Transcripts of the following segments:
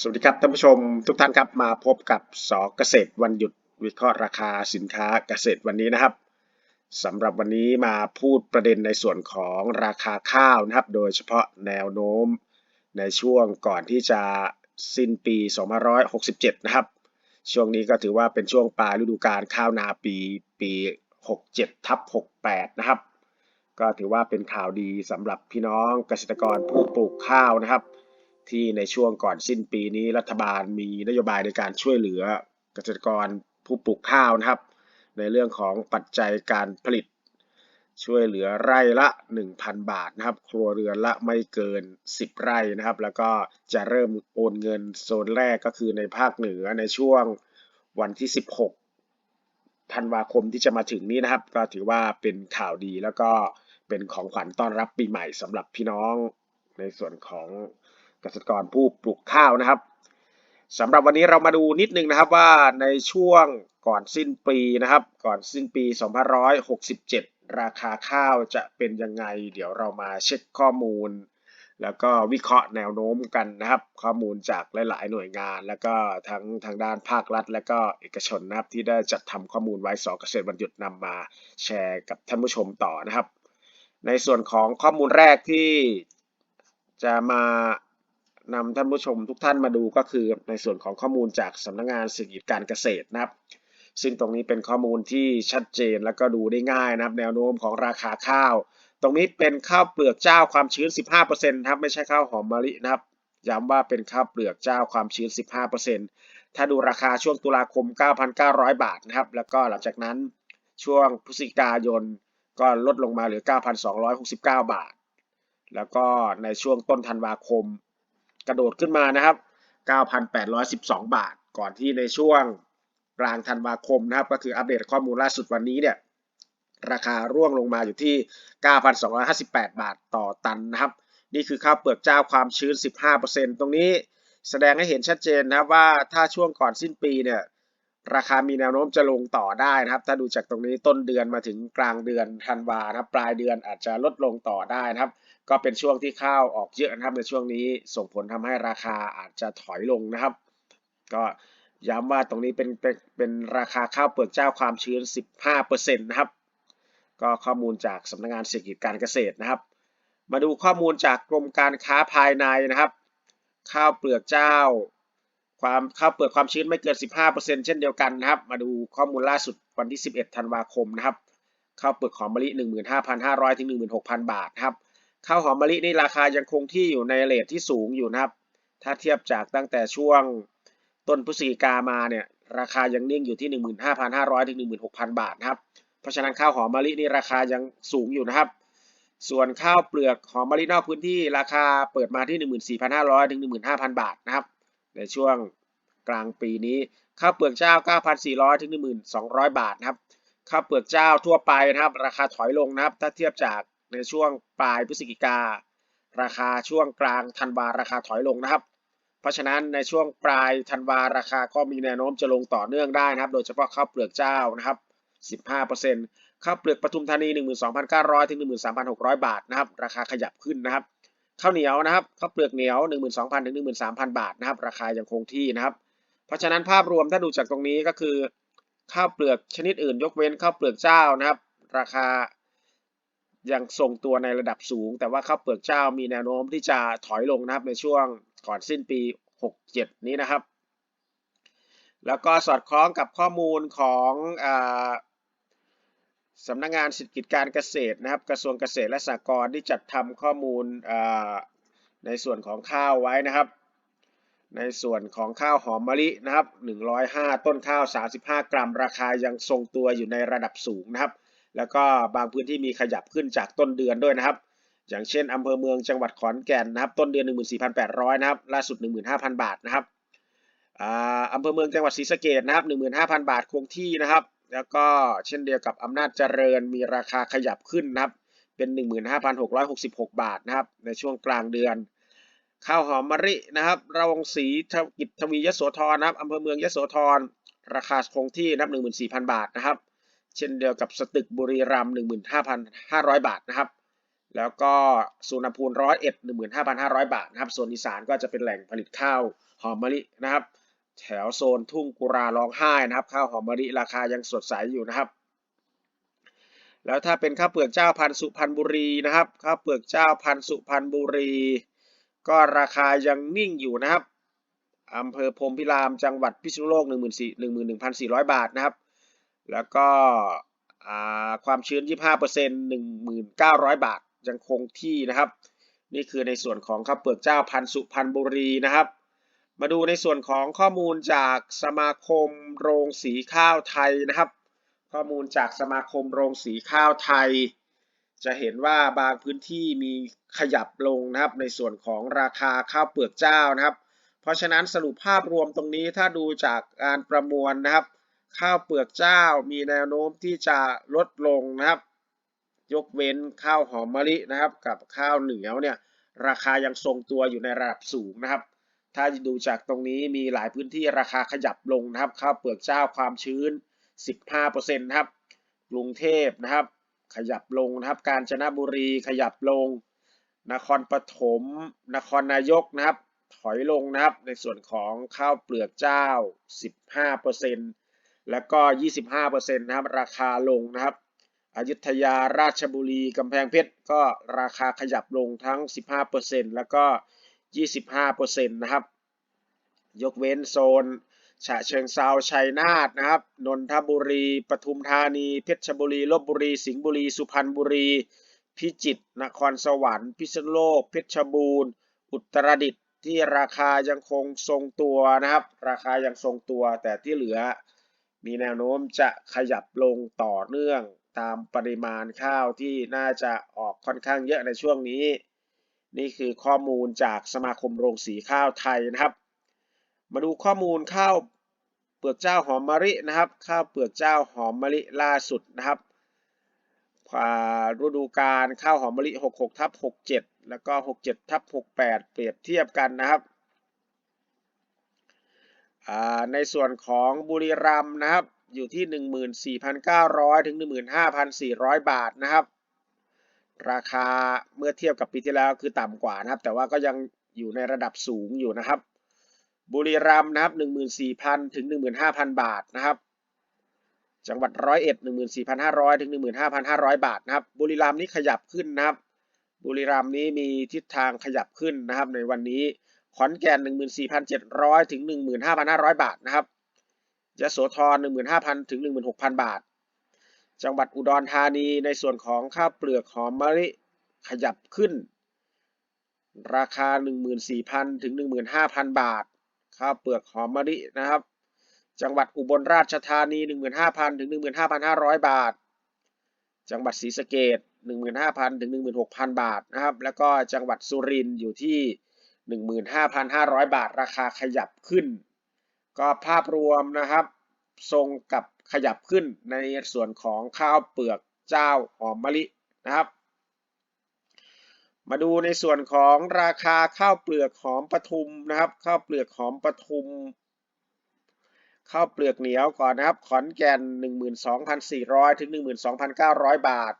สวัสดีครับท่านผู้ชมทุกท่านครับมาพบกับสเกษตรวันหยุดวิเคราะห์ราคาสินค้าเกษตรวันนี้นะครับสำหรับวันนี้มาพูดประเด็นในส่วนของราคาข้าวนะครับ โดยเฉพาะแนวโน้มในช่วงก่อนที่จะสิ้นปี 2567 นะครับ ช่วงนี้ก็ถือว่าเป็นช่วงปลายฤดูกาลข้าวนาปีปี 67ทับ68 นะครับ ก็ถือว่าเป็นข่าวดีสำหรับพี่น้องเกษตรกรผู้ปลูกข้าวนะครับ ที่ในช่วงก่อนสิ้นปีนี้รัฐบาลมีนโยบายในการช่วยเหลือเกษตรกรผู้ปลูกข้าวนะครับ ในเรื่องของปัจจัยการผลิต ช่วยเหลือไร่ละ 1,000 บาทนะครับ ครัวเรือนละไม่เกิน 10 ไร่นะครับ แล้วก็จะเริ่มโอนเงินโซนแรกก็คือในภาคเหนือในช่วงวันที่ 16 ธันวาคมที่จะมาถึงนี้นะครับ ก็ถือว่าเป็นข่าวดีแล้วก็เป็นของขวัญต้อนรับปีใหม่สำหรับพี่น้องในส่วนของ เกษตรกรผู้ปลูกข้าวนะครับสำหรับวันนี้เรามาดูนิดนึงนะครับว่าในช่วงก่อนสิ้นปีนะครับ ก่อนสิ้นปี 2567 ราคาข้าวจะเป็นยังไง เดี๋ยวเรามาเช็คข้อมูล แล้วก็วิเคราะห์แนวโน้มกันนะครับ ข้อมูลจากหลาย ๆ หน่วยงาน แล้วก็ทั้งทางด้านภาครัฐ และก็เอกชนนะครับที่ได้จัดทำข้อมูลไว้สอเกษตรบรรยุดนำมาแชร์กับท่านผู้ชมต่อนะครับ ในส่วนของข้อมูลแรกที่จะมา นำท่านผู้ชมทุกท่านมาดูก็คือในส่วนของข้อมูลจากสำนักงงานเศรษฐกิจการเกษตรนะครับ ซึ่งตรงนี้เป็นข้อมูลที่ชัดเจนแล้วก็ดูได้ง่ายนะครับ แนวโน้มของราคาข้าว ตรงนี้เป็นข้าวเปลือกเจ้าความชื้น 15%ครับไม่ใช่ข้าวหอมมะลินะครับย้ำว่าเป็นข้าวเปลือกเจ้าความชื้น 15%ถ้าดูราคาช่วงตุลาคม 9,900 บาทนะครับ แล้วก็หลังจากนั้นช่วงพฤศจิกายนก็ลดลงมาเหลือ 9,269 บาท แล้วก็ในช่วงต้นธันวาคม กระโดดขึ้นมานะครับ 9,812 บาท ก่อนที่ในช่วงกลางธันวาคมนะครับ ก็คืออัปเดตข้อมูลล่าสุดวันนี้เนี่ย ราคาร่วงลงมาอยู่ที่ 9,258 บาทต่อตันนะครับ นี่คือข้าวเปลือกเจ้าความชื้น 15%ตรงนี้แสดงให้เห็นชัดเจนนะครับว่าถ้าช่วงก่อนสิ้นปีเนี่ย ราคามีแนวโน้มจะลงต่อได้นะครับ ถ้าดูจากตรงนี้ต้นเดือนมาถึงกลางเดือนธันวานะครับ ปลายเดือนอาจจะลดลงต่อได้นะครับ ก็เป็นช่วงที่ข้าวออกเยอะนะครับในช่วงนี้ส่งผลทำให้ราคาอาจจะถอยลงนะครับ ก็ย้ำว่าตรงนี้เป็นเป็นเป็นราคาข้าวเปลือกเจ้าความชื้น 15%นะครับ ก็ข้อมูลจากสำนักงงานเศรษฐกิจการเกษตรนะครับ มาดูข้อมูลจากกรมการค้าภายในนะครับ ข้าวเปลือกเจ้า ความข้าวเปลือกความชื้นไม่เกิน 15%เช่นเดียวกันนะครับ มาดูข้อมูลล่าสุดวันที่ 11 ธันวาคมนะครับ ข้าวเปลือกหอมมะลิ 15,500 ถึง 16,000 บาทครับ ข้าวหอมมะลินี่ราคายังคงที่อยู่ในเลทที่สูงอยู่นะครับ ถ้าเทียบจากตั้งแต่ช่วงต้นพฤศจิกามาเนี่ย ราคายังนิ่งอยู่ที่ 15,500 ถึง 16,000 บาทนะครับ เพราะฉะนั้นข้าวหอมมะลินี่ราคายังสูงอยู่นะครับส่วนข้าวเปลือกหอมมะลินอกพื้นที่ราคาเปิดมาที่ 14,500 ถึง 15,000 บาทนะครับ ในช่วงกลางปีนี้ข้าวเปลือกเจ้า 9,400 ถึง 1,200 บาทนะครับข้าวเปลือกเจ้าทั่วไปนะครับ ราคาถอยลงนะครับ ถ้าเทียบจากในช่วงปลายพฤศจิกา ราคาช่วงกลางธันวาราคาถอยลงนะครับ เพราะฉะนั้นในช่วงปลายธันวาราคาก็มีแนวโน้มจะลงต่อเนื่องได้นะครับ โดยเฉพาะข้าวเปลือกเจ้านะครับ 15%ข้าวเปลือกปทุมธานี 12,900 ถึง 13,600 บาทนะครับ ราคาขยับขึ้นนะครับ ข้าวเหนียวนะครับข้าวเปลือกเหนียว 12,000ถึง13,000 บาทนะครับ ราคายังคงที่นะครับ เพราะฉะนั้นภาพรวมถ้าดูจากตรงนี้ก็คือ ข้าวเปลือกชนิดอื่น ยกเว้นข้าวเปลือกเจ้านะครับ ราคายังทรงตัวในระดับสูง แต่ว่าข้าวเปลือกเจ้ามีแนวโน้มที่จะถอยลงนะครับในช่วงก่อนสิ้นปี 67 นี้นะครับ แล้วก็สอดคล้องกับข้อมูลของอ สำนักงงานเศรษฐกิจการเกษตรนะครับ กระทรวงเกษตรและสหกรณ์ที่จัดทำข้อมูลในส่วนของข้าวไว้นะครับ ในส่วนของข้าวหอมมะลินะครับ 105 ต้นข้าว 35 กรัม ราคายังทรงตัวอยู่ในระดับสูงนะครับ แล้วก็บางพื้นที่มีขยับขึ้นจากต้นเดือนด้วยนะครับ อย่างเช่นอำเภอเมืองจังหวัดขอนแก่นนะครับ ต้นเดือน 14,800 นะครับ ล่าสุด 15,000 บาทนะครับอำเภอเมืองจังหวัดศรีสะเกดนะครับ 15,000 บาทคงที่นะครับ แล้วก็เช่นเดียวกับอำนาจเจริญมีราคาขยับขึ้นนะครับ เป็น 15,666 บาทนะครับ ในช่วงกลางเดือน ข้าวหอมมะรินะครับระวงศรีกิจทวียโสธรนะครับอำเภอเมืองยโสธรราคาคงที่นับ 14,000 บาทนะครับ เช่นเดียวกับสตึกบุรีรัมย์15,500 บาทนะครับ แล้วก็สุวรรณภูมิร้อยเอ็ดหนึ่งหมื่นห้าพันห้าร้อยบาทนะครับโซนอีสานก็จะเป็นแหล่งผลิตข้าวหอมมะลินะครับ แถวโซนทุ่งกุราร้องไห้นะครับ ข้าวหอมมะลิราคายังสดใสอยู่นะครับ แล้วถ้าเป็นข้าวเปลือกเจ้าพันสุพรรณบุรีนะครับข้าวเปลือกเจ้าพันสุพรรณบุรี ก็ราคายังนิ่งอยู่นะครับอำเภอพรมพิรามจังหวัดพิษณุโลก 1 4 1 1 4 1บาทนะครับ แล้วก็ความชื้น 25% 1,900 บาทยังคงที่นะครับ นี่คือในส่วนของข้าวเปลือกเจ้าพันสุพรรณบุรีนะครับ มาดูในส่วนของข้อมูลจากสมาคมโรงสีข้าวไทยนะครับ ข้อมูลจากสมาคมโรงสีข้าวไทย จะเห็นว่าบางพื้นที่มีขยับลงนะครับ ในส่วนของราคาข้าวเปลือกเจ้านะครับ เพราะฉะนั้นสรุปภาพรวมตรงนี้ถ้าดูจากการประมวลนะครับ ข้าวเปลือกเจ้ามีแนวโน้มที่จะลดลงนะครับ ยกเว้นข้าวหอมมะลินะครับ กับข้าวเหนียวเนี่ยราคายังทรงตัวอยู่ในระดับสูงนะครับ ถ้าดูจากตรงนี้มีหลายพื้นที่ราคาขยับลงนะครับข้าวเปลือกเจ้าความชื้น 15%นะครับกรุงเทพนะครับ ขยับลงนะครับ กาญจนบุรีขยับลง นครปฐมนครนายกนะครับ ถอยลงนะครับ ในส่วนของข้าวเปลือกเจ้า 15%แล้วก็ 25%นะครับ ราคาลงนะครับอยุธยาราชบุรีกำแพงเพชรก็ราคาขยับลงทั้ง 15%แล้วก็ 25%นะครับ ยกเว้นโซนฉะเชิงเซาชัยนาทนะครับ นนทบุรี ปทุมธานี เพชรบุรี ลบบุรี สิงห์บุรี สุพรรณบุรี พิจิตร นครสวรรค์ พิษณุโลก เพชรบูรณ์ อุตรดิตถ์ ที่ราคายังคงทรงตัวนะครับ ราคายังทรงตัว แต่ที่เหลือ มีแนวโน้มจะขยับลงต่อเนื่องตามปริมาณข้าวที่น่าจะออกค่อนข้างเยอะในช่วงนี้ นี่คือข้อมูลจากสมาคมโรงสีข้าวไทยนะครับ มาดูข้อมูลข้าวเปลือกเจ้าหอมมะลินะครับข้าวเปลือกเจ้าหอมมะลิล่าสุดนะครับฤดูกาลข้าวหอมมะลิ 66ทับ67 แล้วก็ 67ทับ68 เปรียบเทียบกันนะครับ ในส่วนของบุรีรัมย์นะครับอยู่ที่ 14,900 ถึง 15,400 บาทนะครับ ราคาเมื่อเทียบกับปีที่แล้วคือต่ำกว่านะครับ แต่ว่าก็ยังอยู่ในระดับสูงอยู่นะครับ บุรีรัมย์นะครับ 14,000 ถึง 15,000 บาทนะครับ จังหวัดร้อยเอ็ด14,500 ถึง 15,500 บาทนะครับ บุรีรัมย์นี้ขยับขึ้นนะครับ บุรีรัมย์นี้มีทิศทางขยับขึ้นนะครับ ในวันนี้ขอนแก่น 14,700 ถึง 15,500 บาทนะครับยะโสธร15,000 ถึง 16,000 บาท จังหวัดอุดรธานีในส่วนของข้าวเปลือกหอมมะลิขยับขึ้น ราคา 14,000 ถึง 15,000 บาท ข้าวเปลือกหอมมะลินะครับ จังหวัดอุบลราชธานี 15,000 ถึง 15,500 บาท จังหวัดศรีสะเกษ15,000 ถึง 16,000 บาทนะครับ แล้วก็จังหวัดสุรินทร์อยู่ที่ 15,500 บาท ราคาขยับขึ้น ก็ภาพรวมนะครับ ทรงกับขยับขึ้นในส่วนของข้าวเปลือกเจ้าหอมมะลินะครับ มาดูในส่วนของราคาข้าวเปลือกหอมปทุมนะครับ ข้าวเปลือกหอมปทุมข้าวเปลือกเหนียวก่อนนะครับ ขอนแก่น 12,400 ถึง 12,900 บาท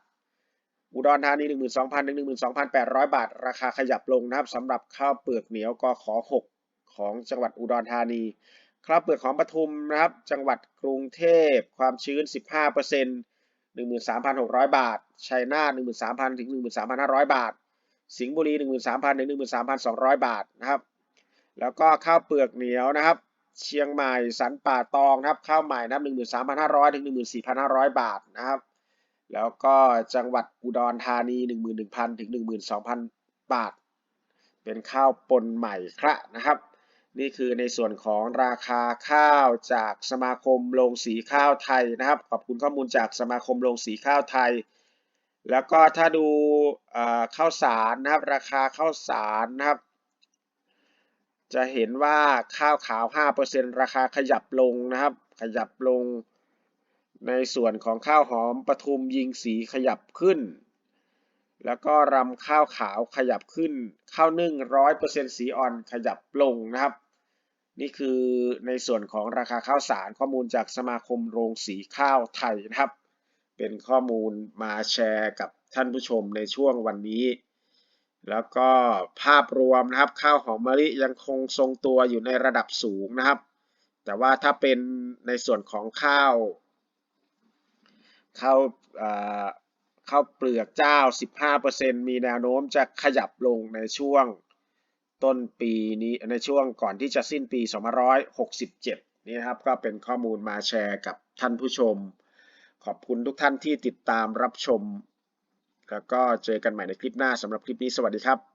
อุดรธานี 12,000 ถึง 12,800 บาท ราคาขยับลงนะครับสำหรับข้าวเปลือกเหนียวกขอ6ของจังหวัดอุดรธานี ข้าวเปลือกของปทุมนะครับ จังหวัดกรุงเทพความชื้น 15% 13,600 บาท ชัยนาท13,000 ถึง 13,500 บาท สิงห์บุรี 13,000 ถึง 13,200 บาทนะครับ แล้วก็ข้าวเปลือกเหนียวนะครับ เชียงใหม่สันป่าตองนะครับ ข้าวใหม่นะครับ13,500 ถึง 14,500 บาทนะครับ แล้วก็จังหวัดอุดรธานี 11,000 ถึง 12,000 บาท เป็นข้าวปนใหม่คระนะครับ นี่คือในส่วนของราคาข้าวจากสมาคมโรงสีข้าวไทยนะครับ ขอบคุณข้อมูลจากสมาคมโรงสีข้าวไทย แล้วก็ถ้าดูข้าวสารนะครับ ราคาข้าวสารนะครับ จะเห็นว่าข้าวขาว 5%ราคาขยับลงนะครับ ขยับลง ในส่วนของข้าวหอมปทุมยิงสีขยับขึ้น แล้วก็รำข้าวขาวขยับขึ้น ข้าวนึ่งร้อยเปอร์เซ็นต์สีอ่อนขยับลงนะครับ นี่คือในส่วนของราคาข้าวสารข้อมูลจากสมาคมโรงสีข้าวไทยนะครับ เป็นข้อมูลมาแชร์กับท่านผู้ชมในช่วงวันนี้ แล้วก็ภาพรวมนะครับข้าวหอมมะลิยังคงทรงตัวอยู่ในระดับสูงนะครับ แต่ว่าถ้าเป็นในส่วนของข้าวข้าวข้าวเปลือกเจ้า 15%มีแนวโน้มจะขยับลงในช่วง ต้นปีนี้ในช่วงก่อนที่จะสิ้นปี 2567 นี่นะครับก็เป็นข้อมูลมาแชร์กับท่านผู้ชม ขอบคุณทุกท่านที่ติดตามรับชม แล้วก็เจอกันใหม่ในคลิปหน้าสำหรับคลิปนี้สวัสดีครับ